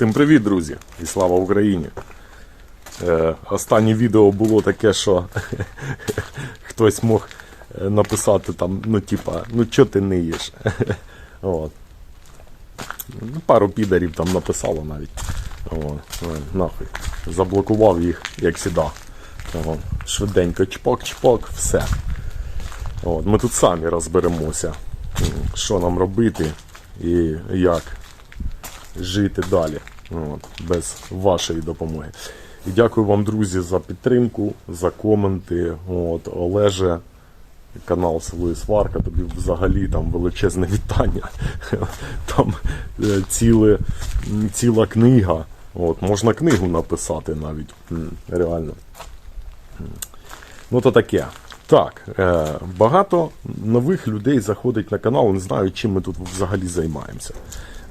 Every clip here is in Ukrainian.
Всім привіт, друзі! І слава Україні! Е, останнє відео було таке, що хтось мог е, написати там, ну, типа, ну чо ти не їш? От. Ну, Пару підарів там написало навіть. От. Нахуй. Заблокував їх, як сіда. Швиденько чпок-чпок, все. От. Ми тут самі розберемося, що нам робити і як жити далі от, без вашої допомоги. І дякую вам, друзі, за підтримку, за коменти. От, Олеже, канал Село Сварка, тобі взагалі там величезне вітання. Там е, ціле, ціла книга. От, можна книгу написати навіть. Реально. Ну то таке. Так, е, багато нових людей заходить на канал, не знають, чим ми тут взагалі займаємося.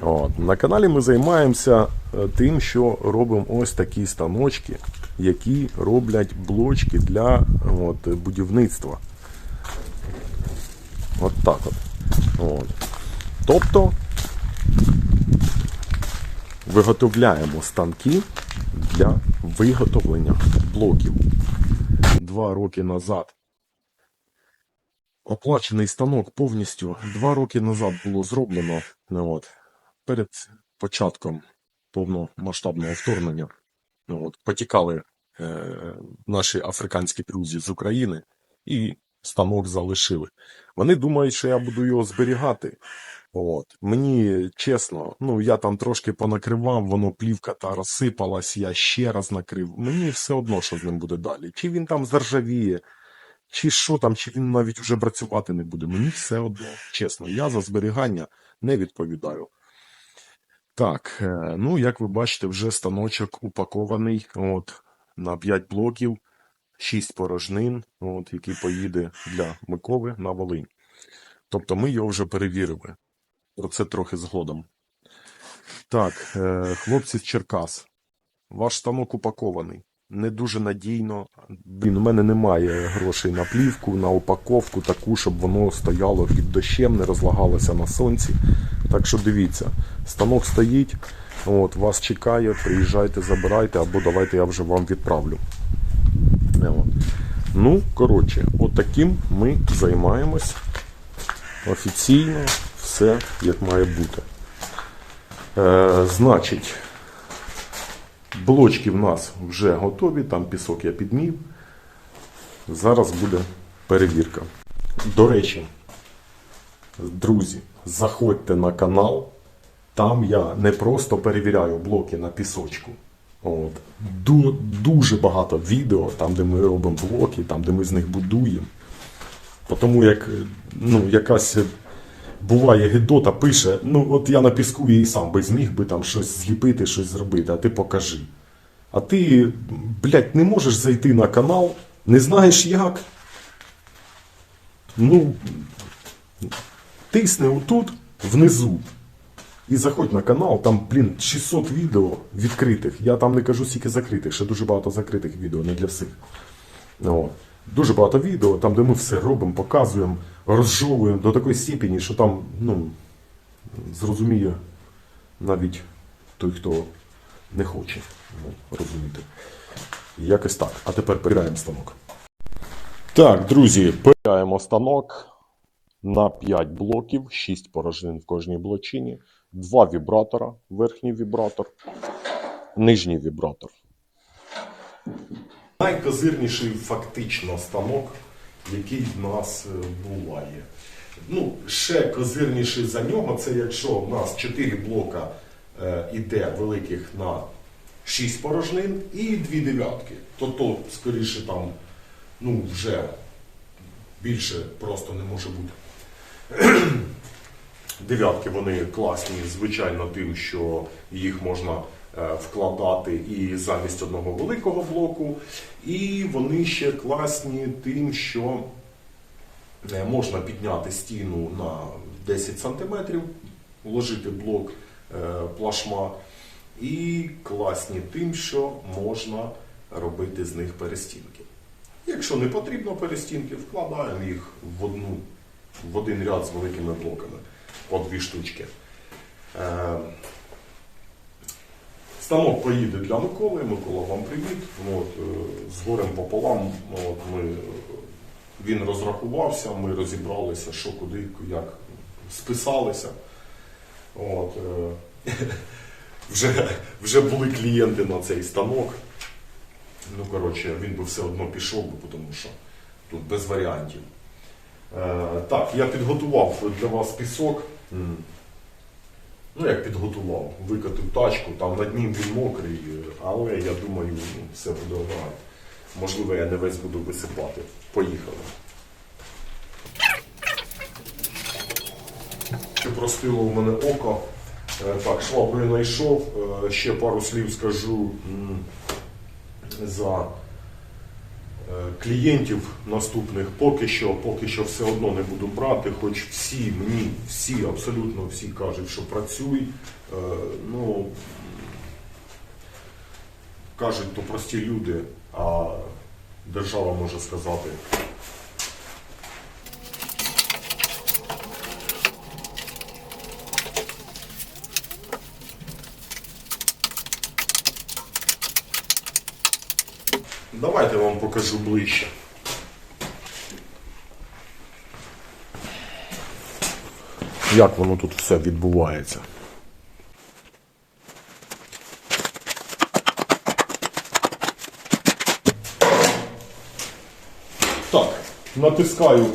От, на каналі ми займаємося е, тим, що робимо ось такі станочки, які роблять блочки для от, будівництва. От так от. от. Тобто виготовляємо станки для виготовлення блоків. Два роки назад оплачений станок повністю два роки назад було зроблено. Ну, от, перед початком повномасштабного вторгнення. Ну, от, потікали е, наші африканські друзі з України і станок залишили. Вони думають, що я буду його зберігати. От. Мені чесно, ну я там трошки понакривав, воно плівка та розсипалась, я ще раз накрив. Мені все одно, що з ним буде далі. Чи він там заржавіє, чи що там, чи він навіть вже працювати не буде. Мені все одно, чесно, я за зберігання не відповідаю. Так, е, ну як ви бачите, вже станочок упакований от, на 5 блоків, 6 порожнин, от, який поїде для Миколи на Волинь. Тобто ми його вже перевірили. Про це трохи згодом. Так, е, хлопці з Черкас. Ваш станок упакований. Не дуже надійно. Блін, у мене немає грошей на плівку, на упаковку, таку, щоб воно стояло під дощем, не розлагалося на сонці. Так що дивіться, станок стоїть, от, вас чекає, приїжджайте, забирайте, або давайте я вже вам відправлю. От. Ну, коротше, от ми займаємось офіційно, все як має бути. Е, значить, блочки в нас вже готові, там пісок я підмів. Зараз буде перевірка. До речі, друзі, заходьте на канал. Там я не просто перевіряю блоки на пісочку. От. Ду- дуже багато відео, там, де ми робимо блоки, там, де ми з них будуємо. Тому як ну, якась буває гидота пише, ну от я на піску і сам би зміг би там щось зліпити, щось зробити, а ти покажи. А ти, блядь, не можеш зайти на канал, не знаєш як. Ну, тисни отут внизу. І заходь на канал, там, блін, 600 відео відкритих. Я там не кажу стільки закритих, ще дуже багато закритих відео, не для всіх. О. Дуже багато відео, там, де ми все робимо, показуємо, розжовуємо до такої степені, що там, ну, зрозуміє навіть той, хто не хоче ну, розуміти. Якось так. А тепер перевіряємо станок. Так, друзі, перевіряємо станок на 5 блоків, 6 порожнин в кожній блочині, 2 вібратора, верхній вібратор, нижній вібратор. Найкозирніший фактично станок, який в нас е, буває. Ну, ще козирніший за нього, це якщо в нас 4 блока е, іде великих на 6 порожнин і 2 дев'ятки. То то, скоріше, там, ну, вже більше просто не може бути. Дев'ятки вони класні, звичайно, тим, що їх можна е, вкладати і замість одного великого блоку. І вони ще класні тим, що е, можна підняти стіну на 10 см, вложити блок е, плашма. І класні тим, що можна робити з них перестінки. Якщо не потрібно перестінки, вкладаємо їх в одну в один ряд з великими блоками по дві штучки. Е, Станок поїде для Миколи. Микола, вам привіт. От, е, з горем пополам. От, ми, він розрахувався, ми розібралися, що куди, як списалися. От, е, вже, вже були клієнти на цей станок. Ну, коротше, він би все одно пішов, тому що тут без варіантів. Е, так, я підготував для вас пісок. Ну, як підготував, викатив тачку, там над ним він мокрий, е, але я думаю, ну, все буде грати. Можливо, я не весь буду висипати. Поїхали. Чи простило в мене око. Е, Так, швабру знайшов. Ще пару слів скажу за клієнтів наступних. Поки що, поки що все одно не буду брати, хоч всі мені, всі, абсолютно всі кажуть, що працюй. Е, Ну, кажуть, то прості люди, а держава може сказати. Давайте я вам покажу ближче. Як воно тут все відбувається. Так, натискаю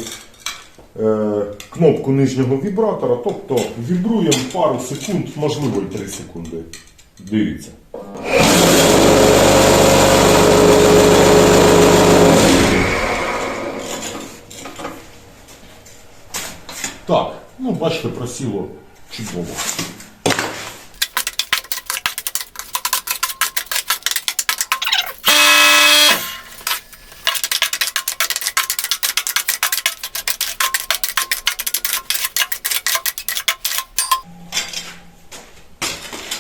е, кнопку нижнього вібратора, тобто вібруємо пару секунд, можливо і 3 секунди. Дивіться. Так, ну бачите, просіло чудово.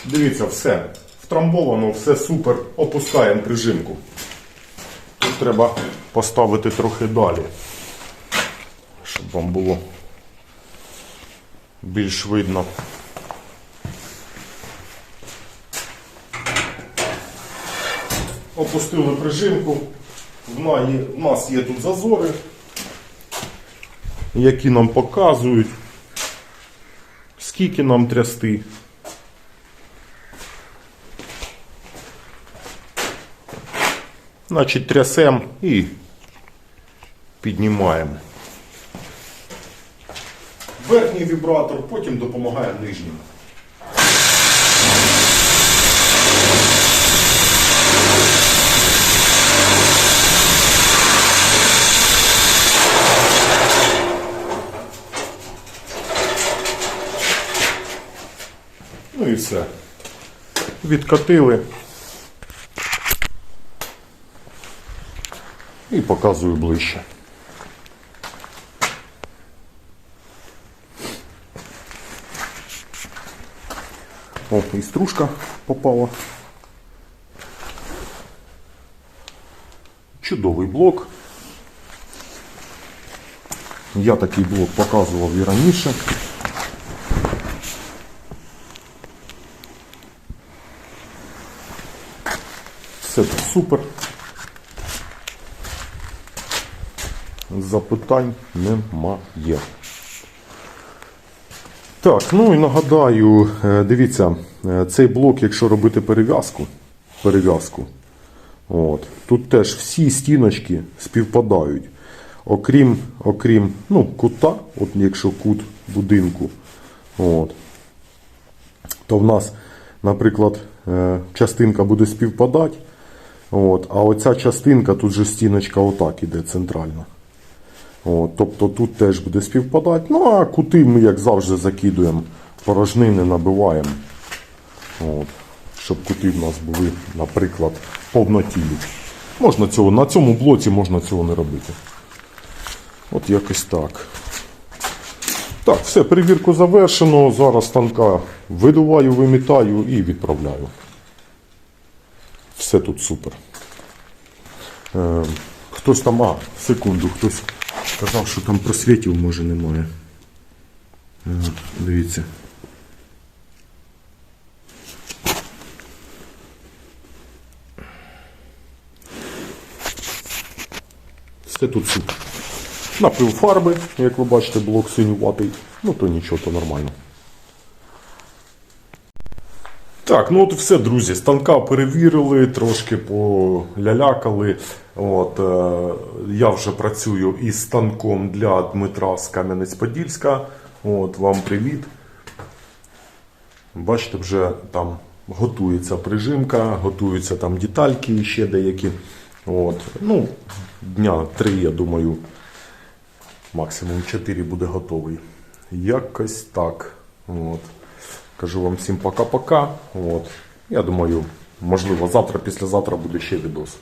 Дивіться, все. Втрамбовано, все супер. Опускаємо прижимку. Тут треба поставити трохи далі, щоб вам було більш видно. Опустили прижимку. В нас є тут зазори, які нам показують, скільки нам трясти. Значить, трясемо і піднімаємо. Верхній вібратор, потім допомагає нижнім. Ну і все. Відкатили. І показую ближче. О, і стружка попала. Чудовий блок. Я такий блок показував і раніше. Все тут супер. Запитань немає. Так, ну і нагадаю, е, дивіться, цей блок, якщо робити перев'язку, перев'язку, от, тут теж всі стіночки співпадають. Окрім, окрім ну, кута, от якщо кут будинку, от, то в нас, наприклад, е, частинка буде співпадати, от, а оця частинка, тут же стіночка отак іде центральна. От, тобто тут теж буде співпадати. Ну а кути ми, як завжди, закидуємо, порожнини набиваємо. От, щоб кути в нас були, наприклад, повнотілі. Можна цього, на цьому блоці можна цього не робити. От якось так. Так, все, перевірку завершено. Зараз станка видуваю, вимітаю і відправляю. Все тут супер. Е, хтось там, а, секунду, хтось сказав, що там просвітів може немає. Ага, дивіться. Це тут суп. Напив фарби, як ви бачите, блок синюватий. Ну то нічого, то нормально. Так, ну от все, друзі. Станка перевірили, трошки полялякали. От, е, я вже працюю із станком для Дмитра з Кам'янець-Подільська. От, вам привіт. Бачите, вже там готується прижимка, готуються там детальки ще деякі. От. Ну, дня три, я думаю, максимум 4 буде готовий. Якось так. От. Кажу вам всім пока-пока. От. Я думаю, можливо, завтра, післязавтра буде ще відос.